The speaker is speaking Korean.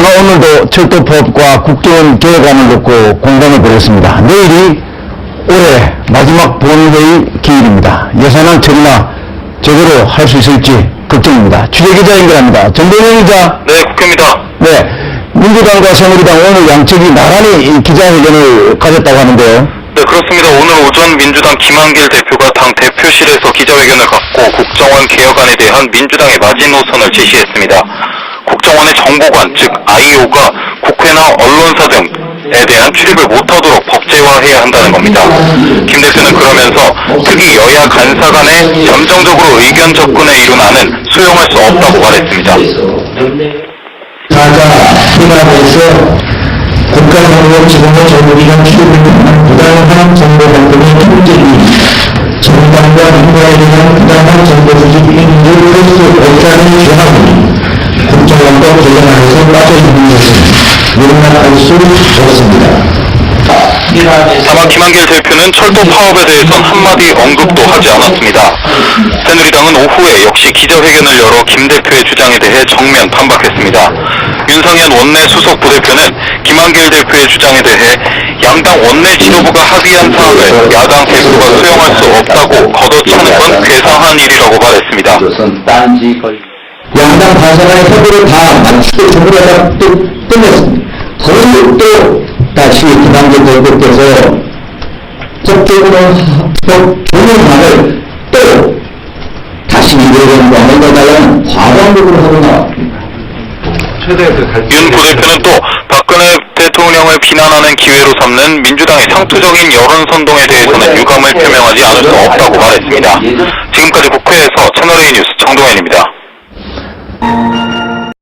여야가 오늘도 철도법과 국정원 개혁안을 놓고 공방을 벌였습니다. 내일이 올해 마지막 본회의 기일입니다. 예산안 처리나 제대로 할 수 있을지 걱정입니다. 취재기자 연결합니다. 정동영 기자. 네, 국회입니다. 네. 민주당과 새누리당 오늘 양측이 나란히 이 기자회견을 가졌다고 하는데요. 네, 그렇습니다. 오늘 오전 민주당 김한길 대표가 당 대표실에서 기자회견을 갖고 국정원 개혁안에 대한 민주당의 마지노선을 제시했습니다. 국정원의 정보관, 즉 IO가 국회나 언론사 등에 대한 출입을 못하도록 법제화해야 한다는 겁니다. 김 대표는 그러면서 특히 여야 간사 간의 점정적으로 의견 접근에 이룬 안은 수용할 수 없다고 말했습니다. 사자 회담에서 국가정보 지원의 정부기관 출입을 부당한 정보 공급의 통제기 정당과 민주화에 대한 부당한 정보 수집 행위를 할수 없다는 국정 원법 개정안에서 빠져 있는 것은 용납할 수 없습니다. 다만 김한길 대표는 철도 파업에 대해선 한마디 언급도 하지 않았습니다. 새누리당은 오후에 역시 기자회견을 열어 김 대표의 주장에 대해 정면 반박했습니다. 윤상현 원내 수석 부대표는 김한길 대표의 주장에 대해 양당 원내 지도부가 합의한 사항을 야당 대표가 수용할 수 없다고 걷어차는 건 괴상한 일이라고 말했습니다. 양당 반사간의 협의를 다 마치고 전부 다또 끝냈습니다. 거기서 또 다시 김한길 대표께서 법적으로 법 조문안을 또 다시 이대변과 해달라는 과반복을 하고 나왔습니다. 윤 부대표는 또 박근혜 대통령을 비난하는 기회로 삼는 민주당의 상투적인 여론 선동에 대해서는 유감을 표명하지 않을 수 없다고 말했습니다. 지금까지 국회에서 채널A 뉴스 정동현입니다.